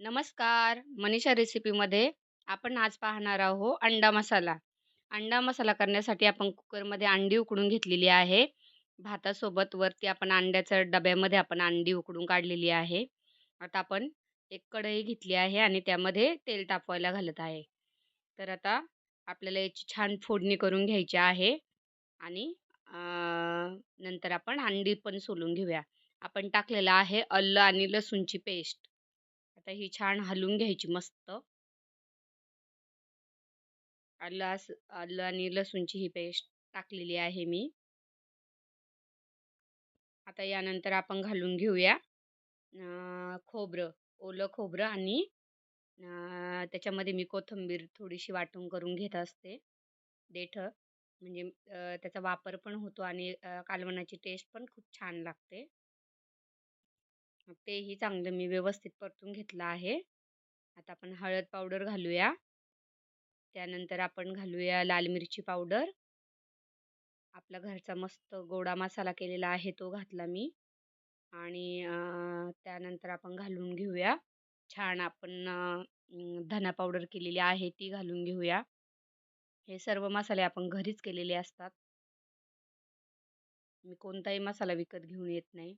नमस्कार मनीषा रेसिपीमध्ये आपण आज पाहणार आहोत अंडा मसाला. अंडा मसाला करण्यासाठी आपण कुकरमध्ये अंडी उकडून घेतलेली आहे. भातासोबत वरती आपण अंड्याच्या डब्यामध्ये आपण अंडी उकडून काढलेली आहे. आता आपण एक कढई घेतली आहे आणि त्यामध्ये तेल तापवायला घालत आहे. तर आता आपल्याला याची छान फोडणी करून घ्यायची आहे आणि नंतर आपण अंडी पण सोलून घेऊया. आपण टाकलेलं आहे अल्लं आणि लसूणची पेस्ट आता ही छान हलवून घ्यायची मस्त. आलं आलं आणि लसूणची ही पेस्ट टाकलेली आहे मी. आता यानंतर आपण घालून घेऊया खोबरं ओलं खोबरं आणि त्याच्यामध्ये मी कोथिंबीर थोडीशी वाटून करून घेत असते. देठ म्हणजे त्याचा वापर पण होतो आणि कालवणाची टेस्ट पण खूप छान लागते. तेही चांगलं मी व्यवस्थित परतून घेतलं आहे. आता आपण हळद पावडर घालूया. त्यानंतर आपण घालूया लाल मिरची पावडर. आपला घरचा मस्त गोडा मसाला केलेला आहे तो घातला मी. आणि त्यानंतर आपण घालून घेऊया. छान आपण धना पावडर केलेली आहे ती घालून घेऊया. हे सर्व मसाले आपण घरीच केलेले असतात. मी कोणताही मसाला विकत घेऊन येत नाही.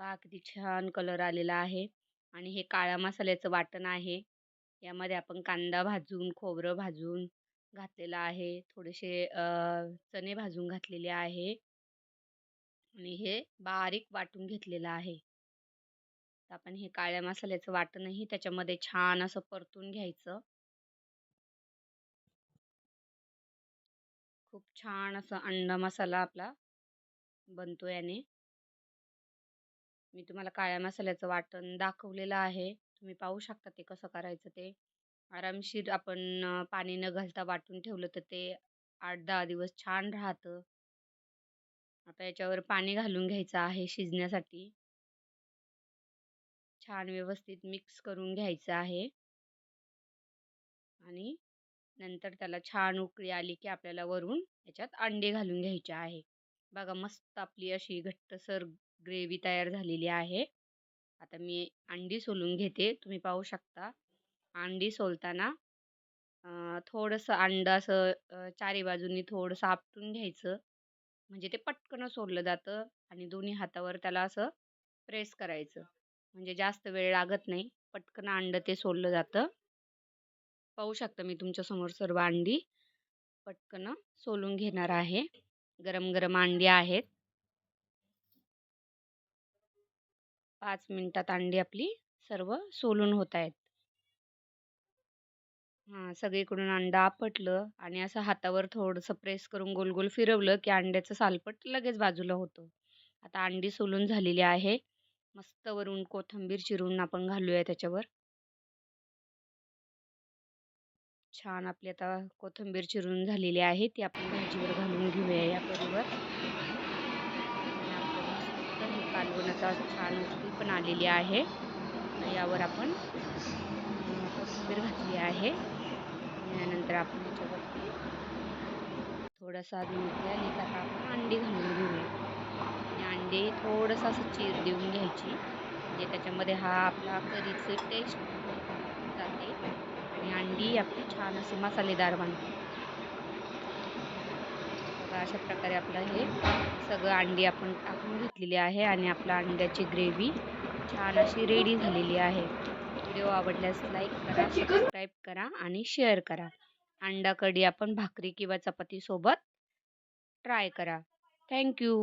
पहा किती छान कलर आलेला आहे. आणि हे काळ्या मसाल्याचं वाटण आहे. यामध्ये आपण कांदा भाजून खोबरं भाजून घातलेलं आहे. थोडेसे चणे भाजून घातलेले आहे. आणि हे बारीक वाटून घेतलेलं आहे. आपण हे काळ्या मसाल्याचं वाटणही त्याच्यामध्ये छान असं परतून घ्यायचं. खूप छान असं अंडा मसाला आपला बनतो याने. मी तुम्हाला काळ्या मसाल्याचं वाटण दाखवलेलं आहे. तुम्ही पाहू शकता ते कसं करायचं ते. आरामशीर आपण पाणी न घालता वाटून ठेवलं तर ते आठ दहा दिवस छान राहतं. आता याच्यावर पाणी घालून घ्यायचं आहे शिजण्यासाठी. छान व्यवस्थित मिक्स करून घ्यायचं आहे. आणि नंतर त्याला छान उकळी आली की आपल्याला वरून याच्यात अंडे घालून घ्यायचे आहे. बघा मस्त आपली अशी घट्टसर ग्रेव्ही तयार झालेली आहे. आता मी अंडी सोलून घेते. तुम्ही पाहू शकता. अंडी सोलताना थोडंसं अंडं असं चारी बाजूंनी थोडंसं आपटून घ्यायचं. म्हणजे ते पटकन सोललं जातं आणि दोन्ही हातावर त्याला असं प्रेस करायचं. म्हणजे जास्त वेळ लागत नाही. पटकन अंडं ते सोललं जातं. पाहू शकता मी तुमच्यासमोर सर्व अंडी पटकन सोलून घेणार आहे. गरम गरम अंडी आहेत. पाच मिनटात अंडी आपली सर्व सोलून होत आहेत हां सगळीकडून अंडा आपटलं आणि असं हातावर थोडंसं प्रेस करून गोल गोल फिरवलं की अंड्याचं सालपट लगेच बाजूला होतं. आता अंडी सोलून झालेली आहे. मस्त वरून कोथिंबीर चिरून आपण घालूया त्याच्यावर. छान आपली आता कोथिंबीर चिरून झालेली आहे ती आपण भाजीवर घालून घेऊया या परीवर. कालवणाचा छान उकळी पण आलेली आहे. यावर आपण कोथिंबीर घातली आहे. यानंतर आपण याच्यावरती थोडासा अजून उकळी आली तर आपण अंडी घालून घेऊया. आणि अंडी थोडंसं असं चीर देऊन घ्यायची म्हणजे त्याच्यामध्ये हा आपला करीचं टेस्ट जाते. आणि अंडी आपली छान असे मसालेदार बनते. बघा अशा प्रकारे आपलं हे सगळं अंडी आपण टाकून घेतलेली आहे आणि आपल्या अंड्याची ग्रेव्ही छान अशी रेडी झालेली आहे. व्हिडिओ आवडल्यास लाईक करा सबस्क्राईब करा आणि शेअर करा. अंडा कढी आपण भाकरी किंवा चपातीसोबत ट्राय करा. थँक्यू